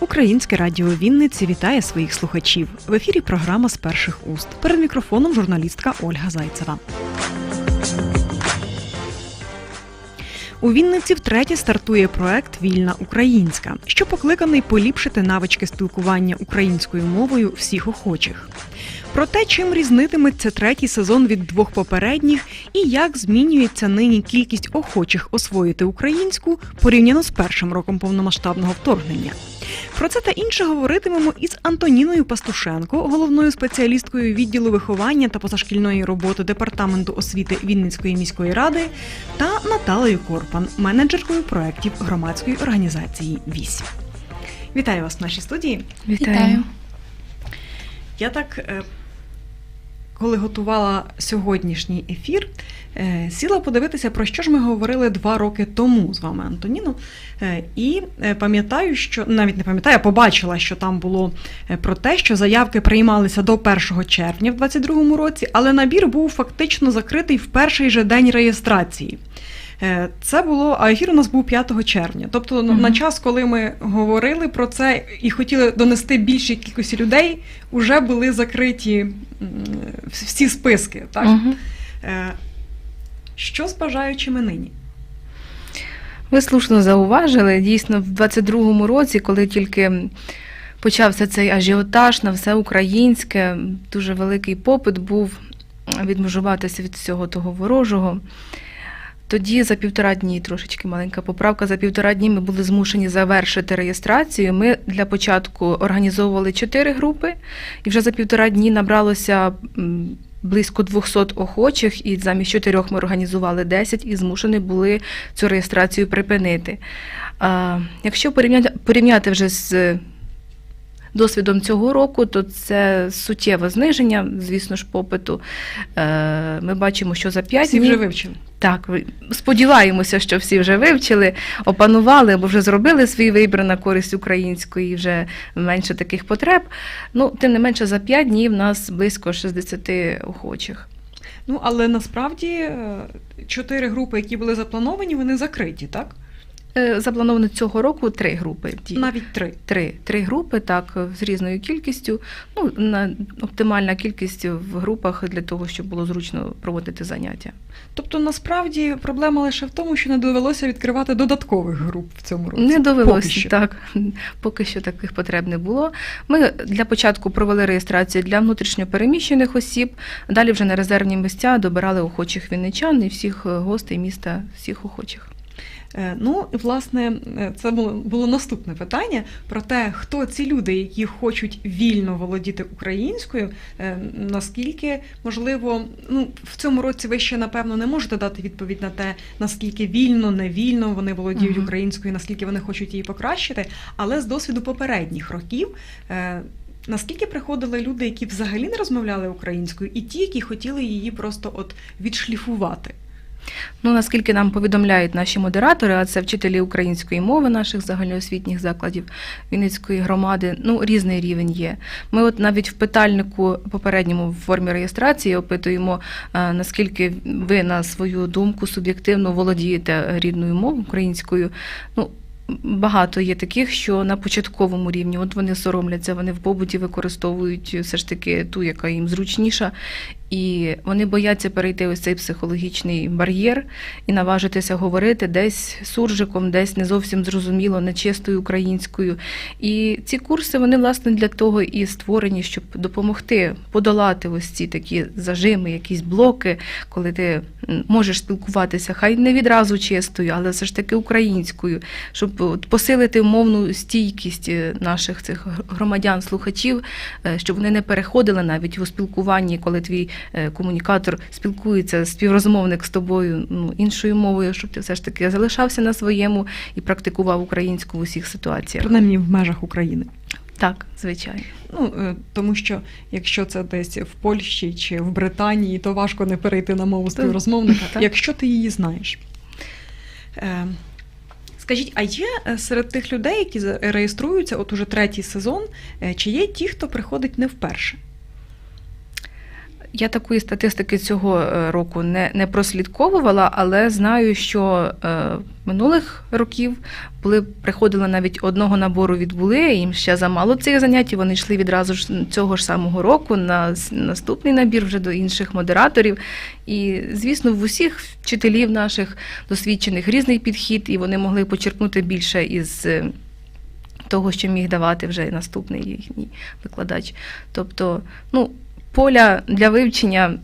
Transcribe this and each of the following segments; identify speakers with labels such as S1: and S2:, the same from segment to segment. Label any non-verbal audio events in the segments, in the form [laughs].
S1: Українське радіо Вінниці вітає своїх слухачів. В ефірі програма з перших уст. Перед мікрофоном журналістка Ольга Зайцева. У Вінниці втретє стартує проект Вільна Українська, що покликаний поліпшити навички спілкування українською мовою всіх охочих. Про те, чим різнитиметься третій сезон від двох попередніх, і як змінюється нині кількість охочих освоїти українську порівняно з першим роком повномасштабного вторгнення. Про це та інше говоритимемо із Антоніною Пастушенко, головною спеціалісткою відділу виховання та позашкільної роботи департаменту освіти Вінницької міської ради, та Наталею Корпан, менеджеркою проєктів громадської організації ВІС. Вітаю вас в нашій студії.
S2: Вітаю.
S1: Я так, е, коли готувала сьогоднішній ефір, е, сіла подивитися, про що ж ми говорили два роки тому з вами, Антоніно. Е, І е, пам'ятаю, що навіть не пам'ятаю, побачила, що там було про те, що заявки приймалися до 1 червня в 2022 році, але набір був фактично закритий в перший же день реєстрації. Е, Це було, а ефір у нас був 5 червня. Тобто
S2: Мгм.
S1: на час, коли ми говорили про це і хотіли донести більшій кількості людей, вже були закриті всі списки. Так? Е, Що з бажаючими нині?
S2: Ви слушно зауважили. Дійсно, в 22-му році, коли тільки почався цей ажіотаж на все українське, дуже великий попит був відмежуватися від всього того ворожого. Тоді за півтора дні, трошечки маленька поправка, за півтора дні ми були змушені завершити реєстрацію. Ми для початку організовували чотири групи, і вже за півтора дні набралося близько 200 охочих, і замість чотирьох ми організували 10 і змушені були цю реєстрацію припинити. Якщо порівняти, порівняти вже з досвідом цього року, то це суттєве зниження, звісно ж, попиту. Е, Ми бачимо, що за 5
S1: Всі
S2: днів
S1: вже вивчили.
S2: так, сподіваємося, що всі вже вивчили, опанували або вже зробили свій вибір на користь української, вже менше таких потреб. Ну, тим не менше, за 5 днів нас близько 60 охочих.
S1: Ну, але насправді е, чотири групи, які були заплановані, вони закриті, так?
S2: Е, Заплановано цього року три групи. дій.
S1: Навіть три.
S2: Три, три групи, так, з різною кількістю. Ну, на, оптимальна кількість в групах для того, щоб було зручно проводити заняття.
S1: Тобто, насправді проблема лише в тому, що не довелося відкривати додаткових груп в цьому році.
S2: Не
S1: Поки
S2: довелося
S1: що.
S2: так. [laughs] Поки що таких потреб не було. Ми для початку провели реєстрацію для внутрішньопереміщених осіб. Далі вже на резервні місця добирали охочих вінничан і всіх е, гостей міста, всіх охочих.
S1: Е, Ну, і, власне, е, це було, було наступне питання про те, хто ці люди, які хочуть вільно володіти українською, е, наскільки можливо, ну в цьому році ви ще напевно не можете дати відповідь на те, наскільки вільно, невільно вони володіють
S2: Мгм.
S1: українською, наскільки вони хочуть її покращити. Але з досвіду попередніх років. Наскільки приходили люди, які взагалі не розмовляли українською, і ті, які хотіли її просто от відшліфувати?
S2: Ну, наскільки нам повідомляють наші модератори, а це вчителі української мови наших загальноосвітніх закладів Вінницької громади, ну, різний рівень є. Ми от навіть в питальнику попередньому в формі реєстрації опитуємо, е, наскільки ви на свою думку суб'єктивно володієте рідною мовою українською. Ну, Багато є таких, що на початковому рівні от вони соромляться, вони в побуті використовують все ж таки ту, яка їм зручніша, і вони бояться перейти ось цей психологічний бар'єр і наважитися говорити десь суржиком, десь не зовсім зрозуміло, нечистою українською. І ці курси вони власне для того і створені, щоб допомогти подолати ось ці такі зажими, якісь блоки, коли ти можеш спілкуватися, хай не відразу чистою, але все ж таки українською, щоб посилити мовну стійкість е, наших цих громадян, слухачів, е, щоб вони не переходили навіть у спілкуванні, коли твій комунікатор спілкується, співрозмовник з тобою ну, іншою мовою, щоб ти все ж таки залишався на своєму і практикував українську в усіх ситуаціях.
S1: Принаймні в межах України.
S2: Так, звичайно.
S1: Ну, е, тому що якщо це десь в Польщі чи в Британії, то важко не перейти на мову співрозмовника,
S2: так.
S1: якщо ти її знаєш. Е, Скажіть, а є е, серед тих людей, які реєструються, от уже третій сезон, е, чи є ті, хто приходить не вперше?
S2: Я такої статистики цього е, року не, не прослідковувала, але знаю, що е, минулих років були приходили навіть одного набору відбули, їм ще замало цих занять, вони йшли відразу ж цього ж самого року на наступний набір вже до інших модераторів. І, звісно, в усіх вчителів наших досвідчених різний підхід, і вони могли почерпнути більше із. е, Того, що міг давати вже наступний їхній викладач. Тобто, ну, поля для вивчення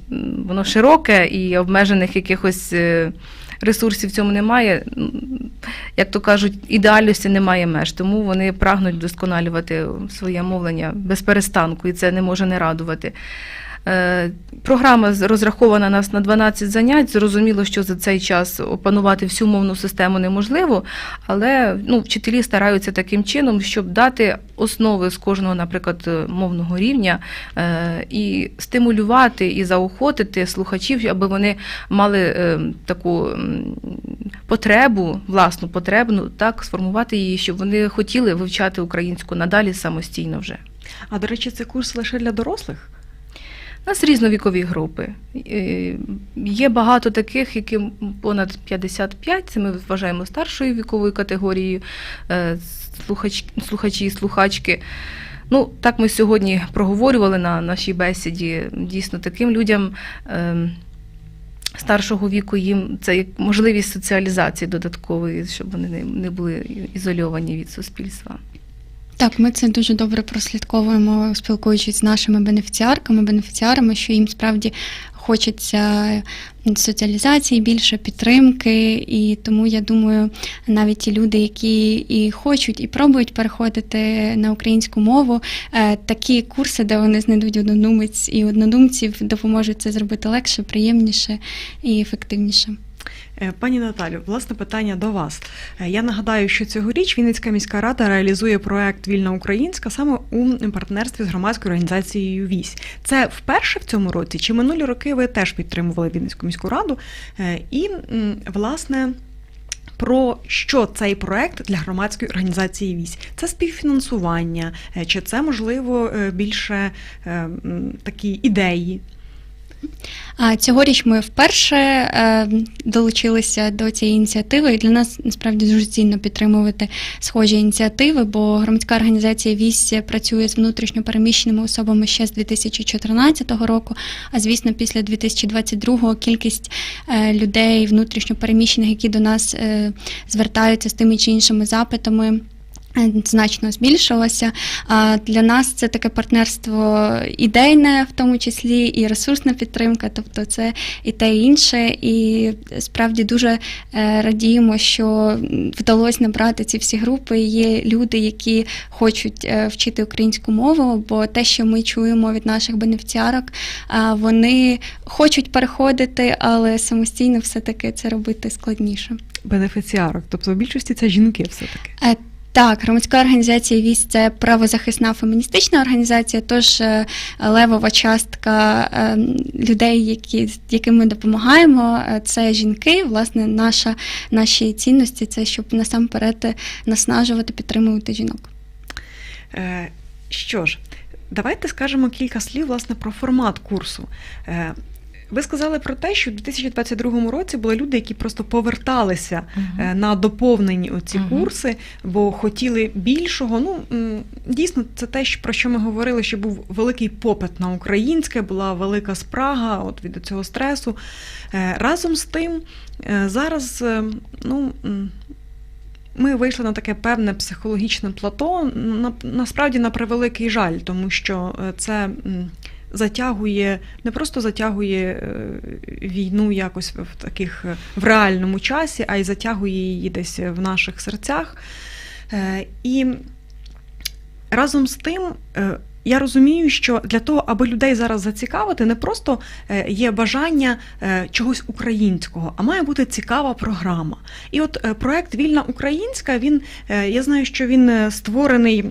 S2: воно широке і обмежених якихось е, ресурсів в цьому немає. Як то кажуть, ідеальності немає меж, тому вони прагнуть вдосконалювати своє мовлення без перестанку, і це не може не радувати. Е, Програма розрахована нас на 12 занять. Зрозуміло, що за цей час опанувати всю мовну систему неможливо, але ну, вчителі стараються таким чином, щоб дати основи з кожного, наприклад, е, мовного рівня е, і стимулювати і заохотити слухачів, аби вони мали таку потребу, власну потребну, так сформувати її, щоб вони хотіли вивчати українську надалі самостійно вже.
S1: А до речі, це курс лише для дорослих?
S2: У нас різновікові групи. Е, Є багато таких, яким понад 55, це ми вважаємо старшою віковою категорією, е, слухач, слухачі і слухачки. Ну, так ми сьогодні проговорювали на нашій бесіді. Дійсно, таким людям е, старшого віку їм це як можливість соціалізації додаткової, щоб вони не були ізольовані від суспільства.
S3: Так, ми це дуже добре прослідковуємо, спілкуючись з нашими бенефіціарками, бенефіціарами, що їм справді хочеться соціалізації, більше підтримки, і тому я думаю, навіть ті люди, які і хочуть, і пробують переходити на українську мову, е, такі курси, де вони знайдуть однодумець і однодумців, допоможуть це зробити легше, приємніше і ефективніше.
S1: Е, Пані Наталю, власне питання до вас. Е, Я нагадаю, що цьогоріч Вінницька міська рада реалізує проект Вільна Українська саме у партнерстві з громадською організацією Вісь. Це вперше в цьому році? Чи минулі роки ви теж підтримували Вінницьку міську раду? Е, І власне. Про що цей проект для громадської організації Вісь? Це співфінансування, чи це можливо більше такі ідеї?
S3: А цьогоріч ми вперше е, долучилися до цієї ініціативи, і для нас насправді дуже цінно підтримувати схожі ініціативи, бо громадська організація ВІС працює з внутрішньо переміщеними особами ще з 2014 року. А звісно, після 2022 кількість е, людей внутрішньо переміщених, які до нас е, звертаються з тими чи іншими запитами. Е, Значно збільшилося. Для нас це таке партнерство ідейне, в тому числі і ресурсна підтримка, тобто це і те, і інше. І справді дуже е, радіємо, що вдалося набрати ці всі групи. Є люди, які хочуть е, вчити українську мову, бо те, що ми чуємо від наших бенефіціарок, вони хочуть переходити, але самостійно все-таки це робити складніше.
S1: Бенефіціарок, тобто в більшості це жінки все-таки.
S3: Е, Так, громадська організація ВІС це правозахисна феміністична організація, тож е, левова частка е, людей, які, яким ми допомагаємо, е, це жінки. Власне, наша, наші цінності це щоб насамперед наснажувати, підтримувати жінок.
S1: Що ж, давайте скажемо кілька слів власне про формат курсу. Ви сказали про те, що в 2022 році були люди, які просто поверталися е, на доповнені оці
S2: Мгм.
S1: курси, бо хотіли більшого. Ну дійсно, це те, про що ми говорили, що був великий попит на українське, була велика спрага от від цього стресу. Е, Разом з тим, е, зараз ну. ми вийшли на таке певне психологічне плато. На, насправді на превеликий жаль, тому що це затягує, не просто затягує е, війну якось в таких е, в реальному часі, а й затягує її десь в наших серцях. Е, І разом з тим. Я розумію, що для того, аби людей зараз зацікавити, не просто е, є бажання е, чогось українського, а має бути цікава програма. І от е, проект Вільна Українська, він я знаю, що він створений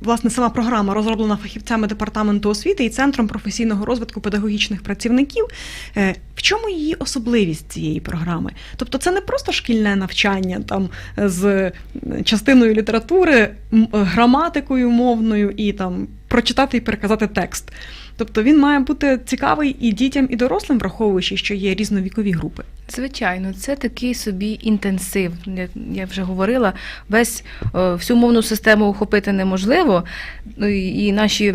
S1: власне сама програма розроблена фахівцями департаменту освіти і центром професійного розвитку педагогічних працівників. В чому її особливість цієї програми? Тобто, це не просто шкільне навчання там з частиною літератури, граматикою мовною і там прочитати і переказати текст. Тобто він має бути цікавий і дітям, і дорослим, враховуючи, що є різновікові групи.
S2: Звичайно, це такий собі інтенсив. Я, вже говорила, весь е, всю мовну систему охопити неможливо, Ну, і наші.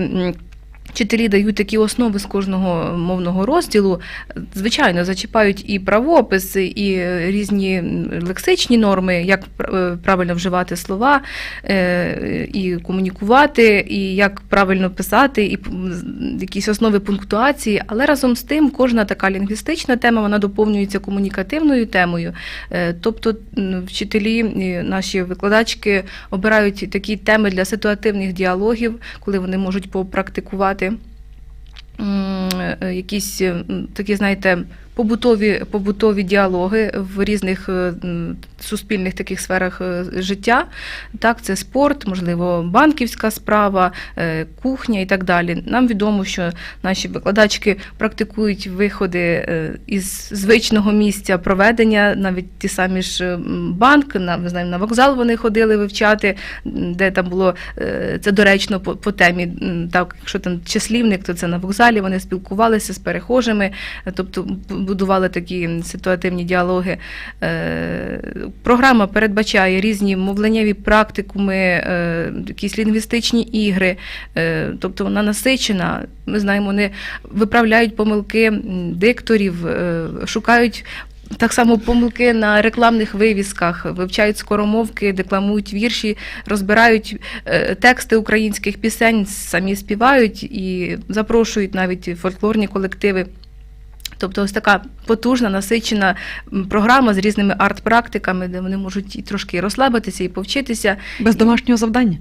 S2: Вчителі дають такі основи з кожного мовного розділу. Звичайно, зачіпають і правопис, і е, різні лексичні норми, як е, правильно вживати слова, е, і комунікувати, і як правильно писати, і якісь основи пунктуації. Але разом з тим, кожна така лінгвістична тема вона доповнюється комунікативною темою. Тобто вчителі, наші викладачки обирають такі теми для ситуативних діалогів, коли вони можуть попрактикувати якісь такі, знаєте, побутові, побутові діалоги в різних е, суспільних таких сферах е, життя. Так, це спорт, можливо, банківська справа, е, кухня і так далі. Нам відомо, що наші викладачки практикують виходи із звичного місця проведення, навіть ті самі ж банк, на, ми знаємо, на вокзал вони ходили вивчати, де там було це доречно по, по темі. Так, якщо там числівник, то це на вокзалі. Вони спілкувалися з перехожими, тобто будували такі ситуативні діалоги. Е, Програма передбачає різні мовленнєві практикуми, е, якісь лінгвістичні ігри, е, тобто вона насичена. Ми знаємо, вони виправляють помилки дикторів, шукають. Так само помилки на рекламних вивісках, вивчають скоромовки, декламують вірші, розбирають тексти українських пісень, самі співають і запрошують навіть фольклорні колективи. Тобто ось така потужна, насичена програма з різними арт-практиками, де вони можуть і трошки розслабитися і повчитися.
S1: Без домашнього завдання.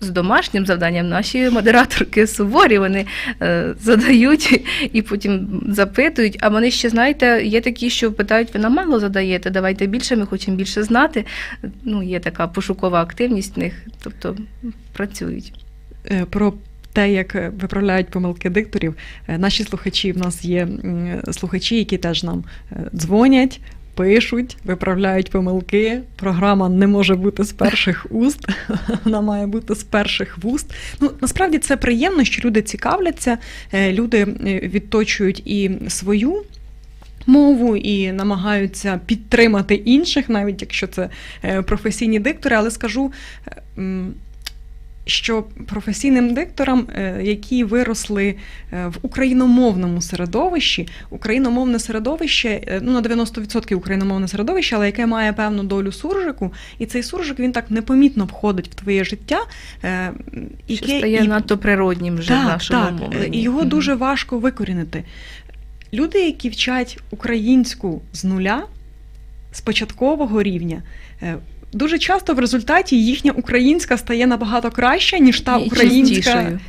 S2: З домашнім завданням наші модераторки суворі, вони е, задають [laughs] і потім запитують. А вони ще, знаєте, є такі, що питають, ви нам мало задаєте, давайте більше, ми хочемо більше знати. Ну, є така пошукова активність в них, тобто працюють.
S1: Е, Про те, як е, виправляють помилки дикторів, е, наші слухачі в нас є слухачі, які теж нам е, дзвонять. Пишуть, виправляють помилки. Програма не може бути з перших уст, [laughs] вона має бути з перших вуст. Ну насправді це приємно, що люди цікавляться, люди відточують і свою мову, і намагаються підтримати інших, навіть якщо це професійні диктори. Але скажу. Що професійним дикторам, е, які виросли е, в україномовному середовищі, україномовне середовище, е, ну на 90% україномовне середовище, але яке має певну долю суржику, і цей суржик він так непомітно входить в твоє життя,
S2: Що
S1: яке
S2: стає
S1: і-
S2: надто природнім вже в нашому
S1: так,
S2: мовленні.
S1: і його дуже важко викорінити. Люди, які вчать українську з нуля, з початкового рівня, дуже часто в результаті їхня українська стає набагато краща, ніж та
S2: І
S1: українська.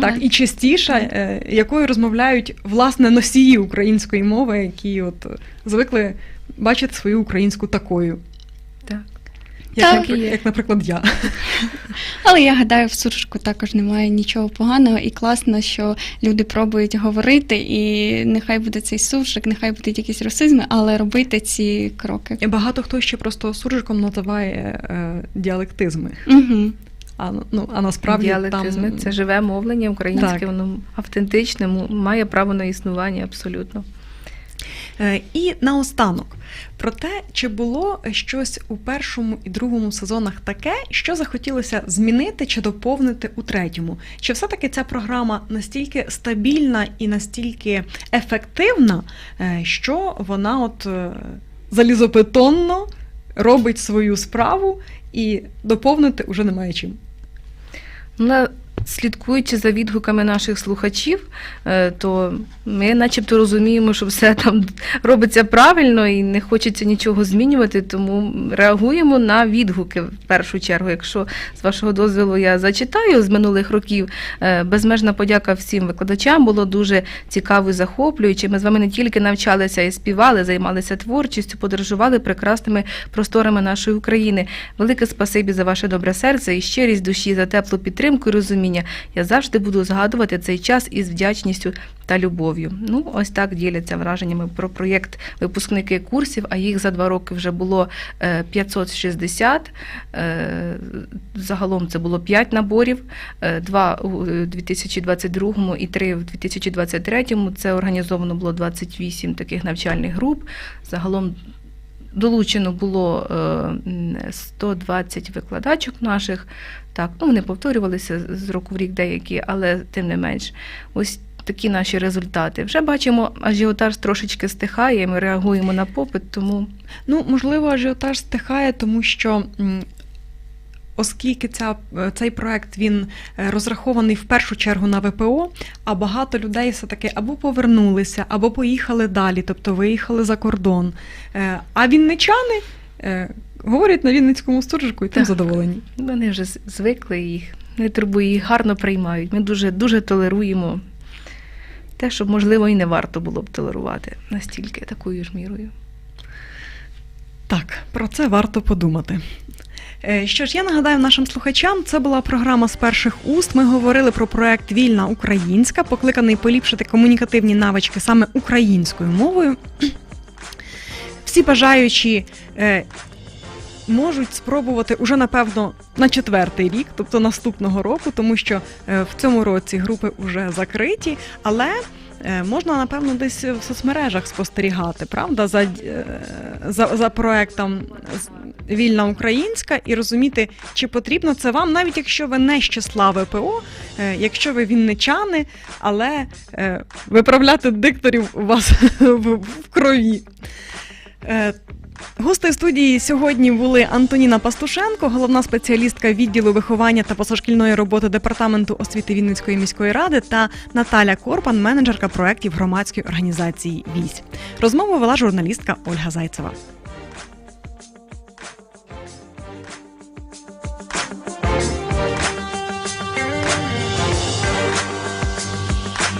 S1: Так, і частіша, е, якою розмовляють власне носії української мови, які от звикли бачити свою українську такою.
S2: Так.
S1: Як,
S3: Так
S2: і
S1: наприк-
S2: є.
S1: як, наприклад, я.
S3: Але я гадаю, в суржику також немає нічого поганого, і класно, що люди пробують говорити, і нехай буде цей суржик, нехай будуть якісь русизми, але робити ці кроки.
S1: І Багато хто ще просто суржиком називає е, діалектизми.
S3: Угу.
S1: А, ну, а насправді
S2: Діалектизми
S1: там...
S2: це живе мовлення українське,
S1: Так.
S2: воно автентичне, має право на існування абсолютно.
S1: Е, І наостанок про те, чи було щось у першому і другому сезонах таке, що захотілося змінити чи доповнити у третьому. Чи все-таки ця програма настільки стабільна і настільки ефективна, е, що вона от е, залізобетонно робить свою справу і доповнити уже немає чим.
S2: Слідкуючи за відгуками наших слухачів, е, то ми начебто розуміємо, що все там робиться правильно і не хочеться нічого змінювати, тому реагуємо на відгуки в першу чергу. Якщо з вашого дозволу я зачитаю з минулих років, е, безмежна подяка всім викладачам, було дуже цікаво і захоплююче. Ми з вами не тільки навчалися і співали, займалися творчістю, подорожували прекрасними просторами нашої України. Велике спасибі за ваше добре серце і щирість душі, за теплу підтримку і розуміння. Розуміння. Я завжди буду згадувати цей час із вдячністю та любов'ю. Ну, ось так діляться враженнями про проєкт випускники курсів, а їх за два роки вже було е, 560. Е, Загалом це було 5 наборів, е, два у 2022 і 3 в 2023. Це організовано було 28 таких навчальних груп. Загалом долучено було е, м, 120 викладачок наших. Так, ну вони повторювалися з року в рік деякі, але тим не менш, ось такі наші результати. Вже бачимо, ажіотаж трошечки стихає, ми реагуємо на попит, тому
S1: Ну, можливо, ажіотаж стихає, тому що. Оскільки ця, цей проект він е, розрахований в першу чергу на ВПО, а багато людей все-таки або повернулися, або поїхали далі, тобто виїхали за кордон. Е, А вінничани е, говорять на Вінницькому суржику і тим
S2: Так.
S1: задоволені.
S2: вони вже звикли їх, не турбує, їх гарно приймають. Ми дуже, дуже толеруємо те, що, можливо, і не варто було б толерувати настільки такою ж мірою.
S1: Так, про це варто подумати. Е, Що ж, я нагадаю нашим слухачам, це була програма з перших уст. Ми говорили про проект Вільна Українська, покликаний поліпшити комунікативні навички саме українською мовою. [clears throat] Всі бажаючі е, можуть спробувати уже, напевно, на четвертий рік, тобто наступного року, тому що е, в цьому році групи вже закриті, але можна, напевно, десь в соцмережах спостерігати, правда, за, е, за, за проектом Вільна Українська і розуміти, чи потрібно це вам, навіть якщо ви не з числа ВПО, е, якщо ви вінничани, але е, виправляти дикторів у вас [laughs] в крові. Гости студії сьогодні були Антоніна Пастушенко, головна спеціалістка відділу виховання та позашкільної роботи департаменту освіти Вінницької міської ради, та Наталя Корпан, менеджерка проєктів громадської організації Вісь. Розмову вела журналістка Ольга Зайцева.